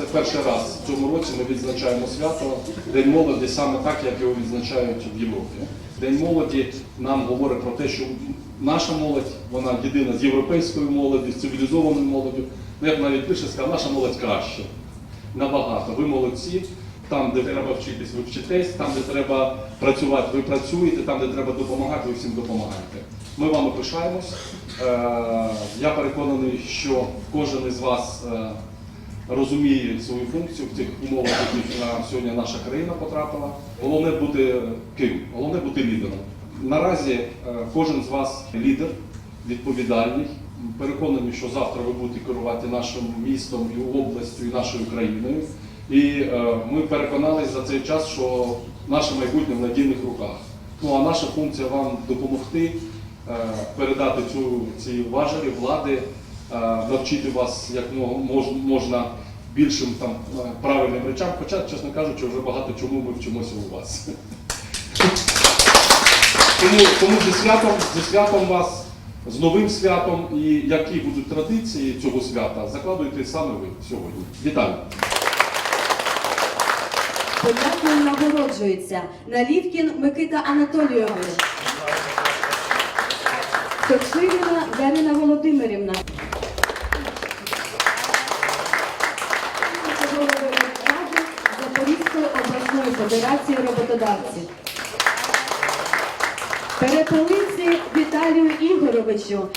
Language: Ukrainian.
Це перший раз в цьому році ми відзначаємо свято День молоді саме так, як його відзначають в Європі. День молоді нам говорить про те, що наша молодь, вона єдина з європейською молоді, з цивілізованою молоддю. Ну, як навіть пише, сказав, наша молодь краще. Набагато. Ви молодці. Там, де треба вчитись, ви вчитесь, там, де треба працювати, ви працюєте, там, де треба допомагати, ви всім допомагаєте. Ми вами пишаємось. Е, Я переконаний, що кожен із вас е, розуміє свою функцію в тих умовах, в яких сьогодні наша країна потрапила. Головне бути ким? Головне бути лідером. Наразі е, кожен з вас лідер, відповідальний. Переконані, що завтра ви будете керувати нашим містом і областю, і нашою країною. І е, ми переконалися за цей час, що наше майбутнє в надійних руках. Ну а наша функція вам допомогти, е, передати цю ці важелі влади, навчити вас як можна більшим там е, правильним речам. Хоча, чесно кажучи, вже багато чому ми вчимося у вас. Тому, тому зі святом, зі святом вас, з новим святом і які будуть традиції цього свята, закладуєте саме ви сьогодні. Вітаю! Подякою нагороджується Налівкін Микита Анатолійович. Точиліна Дарина Володимирівна. Федерації роботодавців. Перепелиці Віталію Ігоровичу.